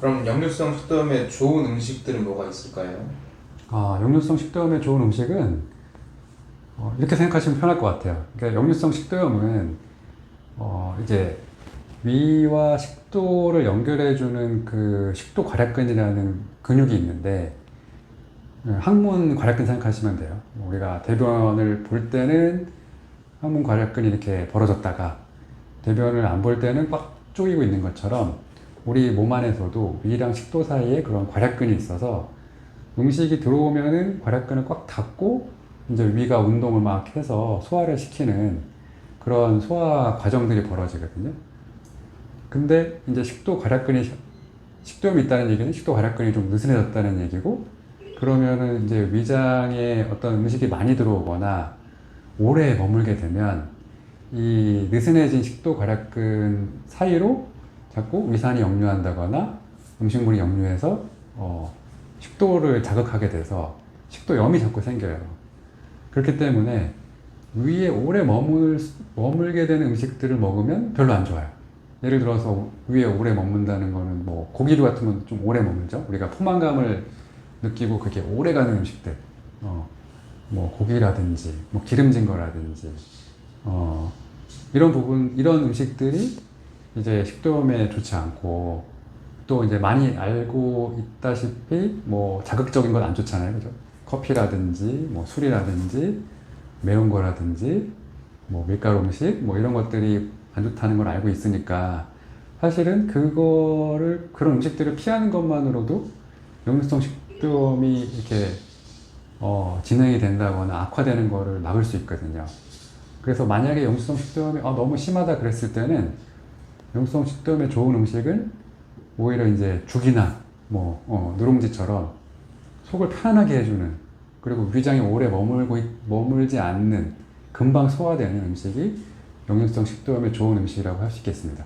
그럼 역류성 식도염에 좋은 음식들은 뭐가 있을까요? 아, 역류성 식도염에 좋은 음식은 어, 이렇게 생각하시면 편할 것 같아요. 그러니까 역류성 식도염은 어, 이제 위와 식도를 연결해주는 그 식도 괄약근이라는 근육이 있는데 어, 항문 괄약근 생각하시면 돼요. 우리가 대변을 볼 때는 항문 괄약근이 이렇게 벌어졌다가 대변을 안 볼 때는 꽉 조이고 있는 것처럼 우리 몸 안에서도 위랑 식도 사이에 그런 괄약근이 있어서 음식이 들어오면은 괄약근을 꽉 닫고 이제 위가 운동을 막 해서 소화를 시키는 그런 소화 과정들이 벌어지거든요. 근데 이제 식도 괄약근이 식도염이 있다는 얘기는 식도 괄약근이 좀 느슨해졌다는 얘기고 그러면은 이제 위장에 어떤 음식이 많이 들어오거나 오래 머물게 되면 이 느슨해진 식도 괄약근 사이로 자꾸 위산이 역류한다거나 음식물이 역류해서 어, 식도를 자극하게 돼서 식도염이 자꾸 생겨요. 그렇기 때문에 위에 오래 머물, 머물게 되는 음식들을 먹으면 별로 안 좋아요. 예를 들어서 위에 오래 머문다는 거는 뭐 고기류 같으면 좀 오래 머물죠. 우리가 포만감을 느끼고 그게 오래 가는 음식들. 어, 뭐 고기라든지 뭐 기름진 거라든지 어, 이런 부분 이런 음식들이 이제 식도염에 좋지 않고 또 이제 많이 알고 있다시피 뭐 자극적인 건 안 좋잖아요. 그죠? 커피라든지 뭐 술이라든지 매운 거라든지 뭐 밀가루 음식 뭐 이런 것들이 안 좋다는 걸 알고 있으니까 사실은 그거를 그런 음식들을 피하는 것만으로도 역류성 식도염이 이렇게 어, 진행이 된다거나 악화되는 거를 막을 수 있거든요. 그래서 만약에 역류성 식도염이 어, 너무 심하다 그랬을 때는 역류성 식도염에 좋은 음식은 오히려 이제 죽이나 뭐 어, 누룽지처럼 속을 편안하게 해주는 그리고 위장에 오래 머물고 있- 머물지 않는 금방 소화되는 음식이 역류성 식도염에 좋은 음식이라고 할 수 있겠습니다.